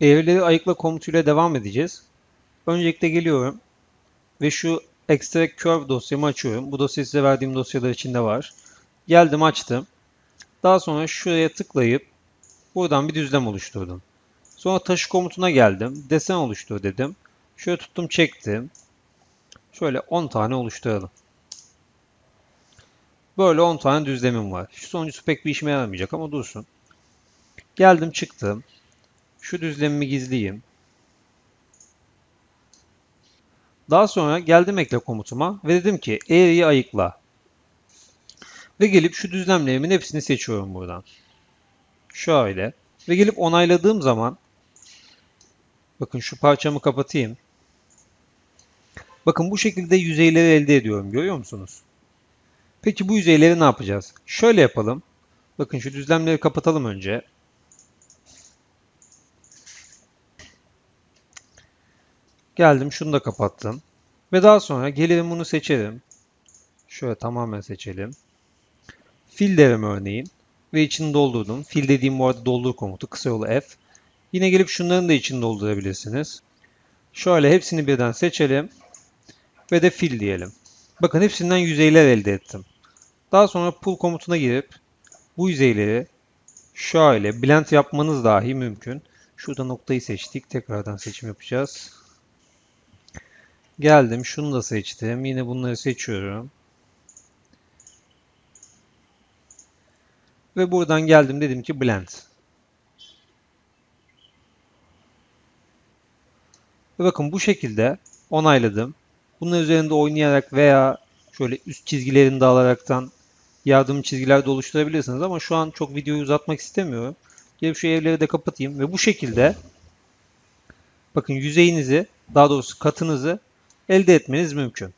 Eğrileri ayıkla komutuyla devam edeceğiz. Öncelikle geliyorum ve şu extract curve dosyamı açıyorum. Bu dosya size verdiğim dosyalar içinde var. Geldim açtım. Daha sonra şuraya tıklayıp buradan bir düzlem oluşturdum. Sonra taşı komutuna geldim. Desen oluştur dedim. Şöyle tuttum çektim. Şöyle 10 tane oluşturalım. Böyle 10 tane düzlemim var. Şu sonuncusu pek bir işime yaramayacak ama dursun. Geldim çıktım. Şu düzlemimi gizleyeyim. Daha sonra geldim ekle komutuma ve dedim ki eğriyi ayıkla. Ve gelip şu düzlemlerimin hepsini seçiyorum buradan. Şöyle. Ve gelip onayladığım zaman bakın şu parçamı kapatayım. Bakın bu şekilde yüzeyleri elde ediyorum. Görüyor musunuz? Peki bu yüzeyleri ne yapacağız? Şöyle yapalım. Bakın şu düzlemleri kapatalım önce. Geldim şunu da kapattım. Ve daha sonra gelirim bunu seçerim. Şöyle tamamen seçelim. Fill derim örneğin. Ve içini doldurdum. Fill dediğim bu arada doldur komutu. Kısa yolu F. Yine gelip şunların da içini doldurabilirsiniz. Şöyle hepsini birden seçelim. Ve de fill diyelim. Bakın hepsinden yüzeyler elde ettim. Daha sonra pull komutuna girip bu yüzeyleri şöyle blend yapmanız dahi mümkün. Şurada noktayı seçtik. Tekrardan seçim yapacağız. Geldim. Şunu da seçtim. Yine bunları seçiyorum. Ve buradan geldim dedim ki blend. Ve bakın bu şekilde onayladım. Bunun üzerinde oynayarak veya şöyle üst çizgilerini de alaraktan yardım çizgiler de oluşturabilirsiniz ama şu an çok videoyu uzatmak istemiyorum. Gelip şu evleri de kapatayım ve bu şekilde bakın yüzeyinizi daha doğrusu katınızı elde etmeniz mümkün.